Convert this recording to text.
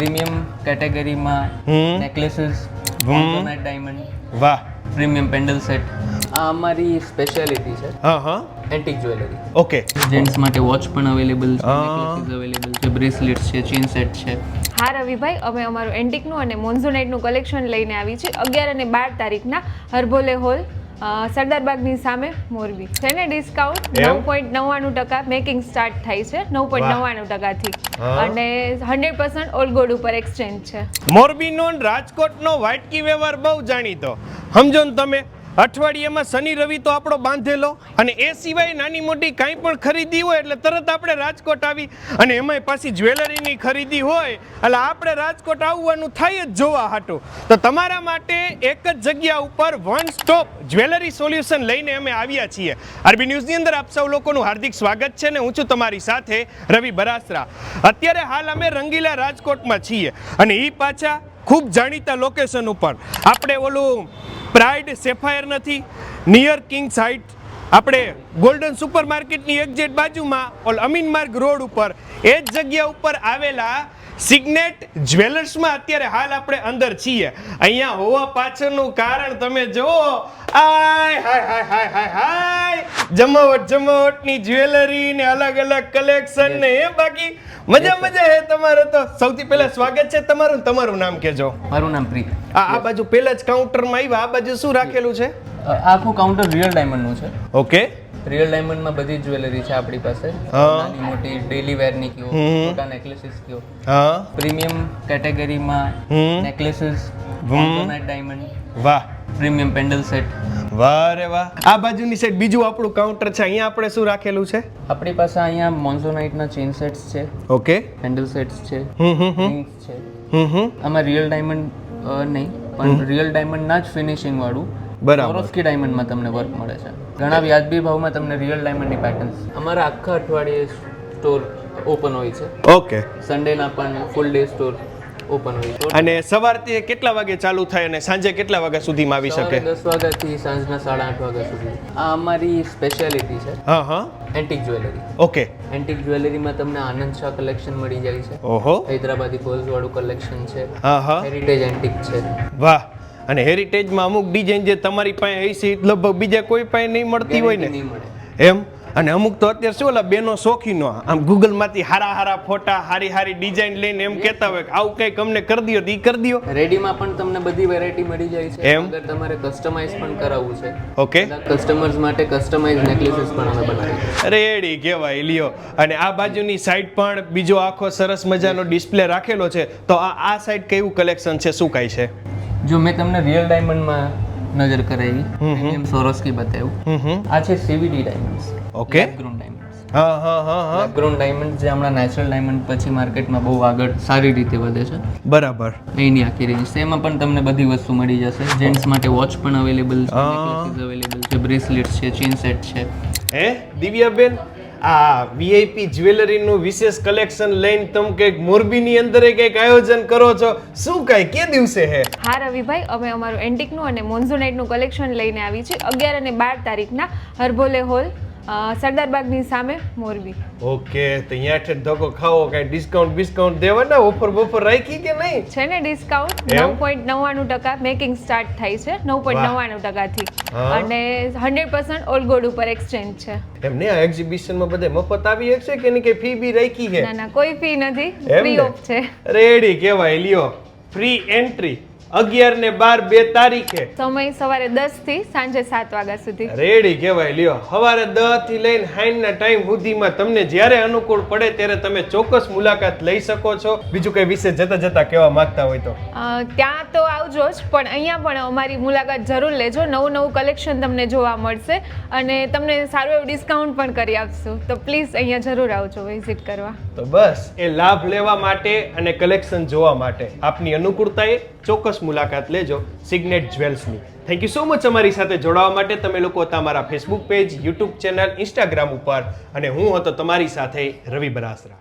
Premium કેટેગરીમાં. Necklaces હમ. Diamond વાહ. Premium pendant set આ અમારી સ્પેશિયાલિટી છે. હા હા. Antique jewellery okay. જેન્ટ્સ માટે વોચ પણ અવેલેબલ છે. નેકલેસીસ અવેલેબલ છે બ્રેસલેટ્સ છે ચેન સેટ છે. હા રવિભાઈ અમે અમારું એન્ટિકનું અને મોન્ઝોનાઇટનું કલેક્શન લઈને આવી છે અગિયાર અને બાર તારીખના હર્બોલે હોલ સરદાર બાગની સામે મોરબી. છે ને ડિસ્કાઉન્ટ નવ પોઈન્ટ નવ્વાણું ટકા મેકિંગ સ્ટાર્ટ થાય છે. નવ પોઈન્ટ. નવ્વાણું ટકાથી. અને હંડ્રેડ પર્સન્ટ ઓલ ગોલ્ડ ઉપર એક્સચેન્જ છે. મોરબીનો ને રાજકોટનો વાટકી વ્યવહાર બહુ જાણીતો. સમજો ને તમે અઠવાડિયામાં શનિ, રવિ તો આપણો બાંધેલો. અને એ સિવાય નાની મોટી કાંઈ પણ ખરીદી હોય એટલે તરત આપણે રાજકોટ આવી અને એમાંય પાછી જ્વેલરીની ખરીદી હોય, એટલે આપણે રાજકોટ આવવાનું થાય જ જોવા હાટું. તો તમારા માટે એક જ જગ્યા ઉપર વન સ્ટોપ જ્વેલરી સોલ્યુશન લઈને અમે આવ્યા છીએ. આરબી ન્યૂઝની અંદર આપ સૌ લોકોનું હાર્દિક સ્વાગત છે ને હું છું તમારી સાથે રવિ બરાસરા. અત્યારે હાલ અમે રંગીલા રાજકોટમાં છીએ. અને એ પાછા ખૂબ જાણીતા લોકેશન ઉપર. આપણે ઓલું પ્રાઇડ સેફાયર નથી નિયર કિંગ સાઇટ આપણે ગોલ્ડન સુપર માર્કેટની એક્ઝેટ બાજુમાં ઓલ અમીન માર્ગ રોડ ઉપર, એ જ જગ્યા ઉપર આવેલા સિગ્નેટ જ્વેલર્સમાં અત્યારે હાલ આપણે અંદર છીએ. અહીંયા હોવા પાછળનું કારણ તમે જુઓ. આય હાય હાય હાય હાય હાય. જમાવટ જમાવટની જ્વેલરી ને અલગ અલગ કલેક્શન ને એ બાકી. મજા મજા હે તમારે તો. સૌથી પહેલા સ્વાગત છે તમારું તમારું નામ કેજો મારું નામ પ્રીત. આ આ બાજુ પહેલા જ કાઉન્ટરમાં આવ્યા. આ બાજુ શું રાખેલું છે? આખું કાઉન્ટર રિયલ ડાયમંડનું છે. ઓકે રિયલ ડાયમંડમાં બધી જ જ્વેલરી છે આપણી પાસે. નાની મોટી ડેલી વેરની કયો. મોટા નેકલેસીસ કયો. હા. પ્રીમિયમ કેટેગરીમાં નેકલેસીસ હમ. ડાયમંડ વાહ. પ્રીમિયમ પેન્ડલ સેટ વાહ રે વાહ. આ બાજુની સેટ બીજું આપણું કાઉન્ટર છે. અહીંયા આપણે શું રાખેલું છે? આપણી પાસે અહીંયા મોન્ઝોનાઇટના ચેન સેટ્સ છે. ઓકે. પેન્ડલ સેટ્સ છે. હમ હમ હમ. રિંગ્સ છે. આમાં રિયલ ડાયમંડ નહીં. પણ રિયલ ડાયમંડના જ ફિનિશિંગ વાળું. બરાબર. સોરોસ્કી ડાયમંડમાં તમને વર્ક મળે છે. ઘણા વ્યાજબી ભાવમાં તમને રિયલ ડાયમંડની પેટર્ન્સ અમારા આખા અઠવાડિયે સ્ટોર ઓપન હોય છે. ઓકે. સન્ડેના પણ ફૂલ ડે સ્ટોર ઓપન હોય છે. અને સવારથી કેટલા વાગે ચાલુ થાય અને સાંજે કેટલા વાગ્યા સુધીમાં આવી સવારે શકે દસ વાગ્યાથી સાંજના સાડા આઠ વાગ્યા સુધી. આ અમારી સ્પેશિયાલિટી છે. હા હા. Antique jewellery okay. એન્ટિક જ્વેલરીમાં તમને આનંદ શાહ કલેક્શન મળી જાય છે. ઓહો. હૈદરાબાદી ગોલ્ડ વાળું કલેક્શન છે. હા હા. હેરિટેજ એન્ટિક છે. વાહ. અને હેરિટેજમાં અમુક ડિઝાઇન જે તમારી પાસે હશે લગભગ બીજા કોઈ પાસે નહીં મળતી હોય ને? એમ? અને અમુક તો અત્યારે શું ઓલા બેનો શોખીનો આમ ગૂગલમાંથી હારા હારા ફોટા હારી હારી ડિઝાઇન લઈને એમ કહેતા હોય કે આવું કંઈક અમને કરી દો તો કરી દો રેડીમાં પણ તમને બધી વેરાયટી મળી જાય છે. એમ? અગર તમારે કસ્ટમાઇઝ પણ કરાવવું છે. ઓકે કસ્ટમર્સ માટે કસ્ટમાઇઝ નેકલેસીસ પણ અમે બનાવીએ. રેડી કહેવાય લ્યો. અને આ બાજુની સાઈડ પણ બીજો આખો સરસ મજાનો ડિસ્પ્લે રાખેલો છે. તો આ આ સાઈડ કેવું કલેક્શન છે? શું કાંઈ છે? જો મેં તમને રિયલ ડાયમંડમાં નજર કરાવી પ્રીમિયમ સોરોસ્કી બતાવ્યું. આ છે CVD diamonds okay grown diamonds હા હા હા હા. ગ્રોન ડાયમંડ જે હમણાં નેચરલ ડાયમંડ પછી માર્કેટમાં બહુ આગળ સારી રીતે વધે છે. બરાબર. એની આખી રેન્જ છે. એમાં પણ તમને બધી વસ્તુ મળી જશે. જેન્ટ્સ માટે વોચ પણ અવેલેબલ છે અવેલેબલ છે બ્રેસલેટ છે ચેન સેટ છે. હે? દિવ્યાબેન? આ વીઆઈપી જ્વેલરીનું વિશેષ કલેક્શન લઈને તમે કંઈક મોરબીની અંદર કંઈક આયોજન કરો છો. શું કાંઈ? કે દિવસે હે? હા, રવિભાઈ, અમે અમારું એન્ટિકનું અને મોન્ઝોનાઇટનું કલેક્શન લઈને આવી છે અગિયાર અને બાર તારીખના હર્બોલે હોલ અ, સરદાર બાગની સામે મોરબી. ઓકે તો અહીંયા છે ધક્કો ખાવો કાંઈ ડિસ્કાઉન્ટ બિસ્કાઉન્ટ દેવાના? ઓફર બોફર રાખી કે નહીં? છે ને ડિસ્કાઉન્ટ નવ પોઈન્ટ નવ્વાણું ટકા મેકિંગ સ્ટાર્ટ થાય છે. નવ પોઈન્ટ. નવ્વાણું ટકાથી. અને હંડ્રેડ પર્સન્ટ ઓલ ગોલ્ડ ઉપર એક્સચેન્જ છે. એમ ને આ એક્ઝિબિશનમાં બધે મફત આવી શકશે કે એની કઈ ફી બી રાખી છે? ના ના કોઈ ફી નથી. ફ્રી ઓફ છે. રેડી કેવાય લ્યો. ફ્રી એન્ટ્રી અગિયાર ને બાર બે તારીખે. સમય સવારે દસથી સાંજે સાત વાગ્યા સુધી. રેડી કહેવાય લ્યો. સવારે દસથી લઈને હાઈના ટાઈમ સુધીમાં તમને જ્યારે અનુકૂળ પડે ત્યારે તમે ચોક્કસ મુલાકાત લઈ શકો છો. બીજું કઈ વિશે જતા જતા કહેવા માંગતા હોય તો. ત્યાં તો આવજો જ પણ અહીંયા પણ અમારી મુલાકાત જરૂર લેજો. નવું નવું કલેક્શન તમને જોવા મળશે અને તમને સારું એવું ડિસ્કાઉન્ટ પણ કરી આપશું. તો પ્લીઝ અહીંયા જરૂર આવજો વિઝિટ કરવા. તો બસ એ લાભ લેવા માટે અને કલેક્શન જોવા માટે. આપની અનુકૂળતાએ ચોક્કસ મુલાકાત લેજો સિગ્નેટ જ્વેલ્સની. થેન્ક યુ સો મચ અમારી સાથે જોડાવા માટે. તમે લોકો હતા મારા Facebook page YouTube channel Instagram ઉપર. અને હું હતો તમારી સાથે રવિ બરાસરા.